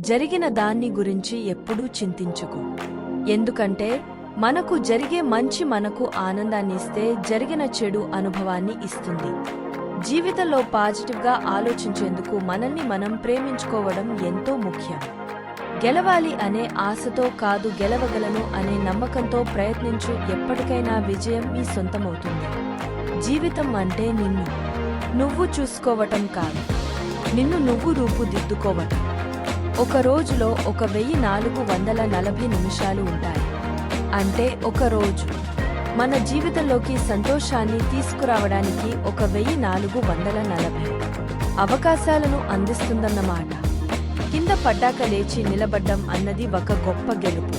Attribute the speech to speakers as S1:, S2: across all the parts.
S1: జరిగిన దాన్ని గురించి ఎప్పుడూ చింతించుకు. ఎందుకంటే మనకు జరిగే మంచి మనకు ఆనందాన్ని ఇస్తే జరిగిన చెడు అనుభవాన్ని ఇస్తుంది. జీవితంలో పాజిటివ్గా ఆలోచించేందుకు మనల్ని మనం ప్రేమించుకోవడం ఎంతో ముఖ్యం. గెలవాలి అనే ఆశతో కాదు గెలవగలను అనే నమ్మకంతో ప్రయత్నించు ఎప్పటికైనా విజయం మీ సొంతమవుతుంది. జీవితం అంటే నిన్ను. నువ్వు చూసుకోవటం కాదు. నిన్ను నువ్వు రూపుదిద్దుకోవటం. ఒక రోజులో ఒక వెయ్యి నాలుగు వందల నలభై నిమిషాలు ఉంటాయి. అంటే ఒక రోజు. మన జీవితంలోకి సంతోషాన్ని తీసుకురావడానికి ఒక వెయ్యి నాలుగు వందల నలభై. అవకాశాలను అందిస్తుందన్నమాట. కింద పడ్డాక లేచి నిలబడ్డం అన్నది ఒక గొప్ప గెలుపు.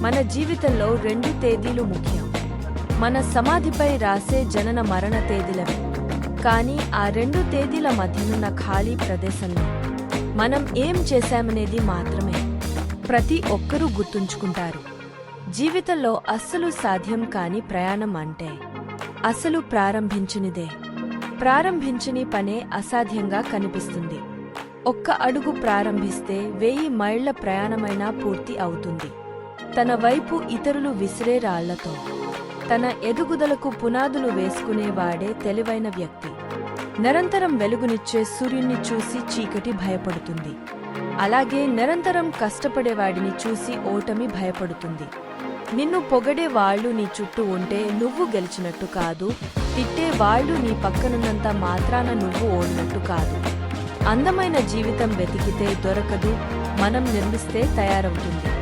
S1: మన జీవితంలో రెండు తేదీలు ముఖ్యం. మన సమాధిపై రాసే జనన మరణ తేదీలవి. కానీ ఆ రెండు తేదీల మధ్యనున్న ఖాళీ ప్రదేశంలో. మనం ఏం చేశామనేది మాత్రమే. ప్రతి ఒక్కరూ గుర్తుంచుకుంటారు. జీవితంలో అస్సలు సాధ్యం కాని ప్రయాణం అంటే అసలు ప్రారంభించనిదే. ప్రారంభించని పనే అసాధ్యంగా కనిపిస్తుంది. ఒక్క అడుగు ప్రారంభిస్తే వెయ్యి మైళ్ళ ప్రయాణమైనా పూర్తి అవుతుంది. తన వైపు ఇతరులు విసిరే రాళ్ళతో తన ఎదుగుదలకు పునాదులు వేసుకునేవాడే తెలివైన వ్యక్తి. నిరంతరం వెలుగునిచ్చే సూర్యుణ్ణి చూసి చీకటి భయపడుతుంది. అలాగే నిరంతరం కష్టపడేవాడిని చూసి ఓటమి భయపడుతుంది. నిన్ను పొగడే వాళ్ళు నీ చుట్టూ ఉంటే నువ్వు గెలిచినట్టు కాదు. తిట్టే వాళ్ళు నీ పక్కనున్నంత మాత్రాన నువ్వు ఓడినట్టు కాదు. అందమైన జీవితం వెతికితే దొరకదు. మనం నిర్మిస్తే తయారవుతుంది.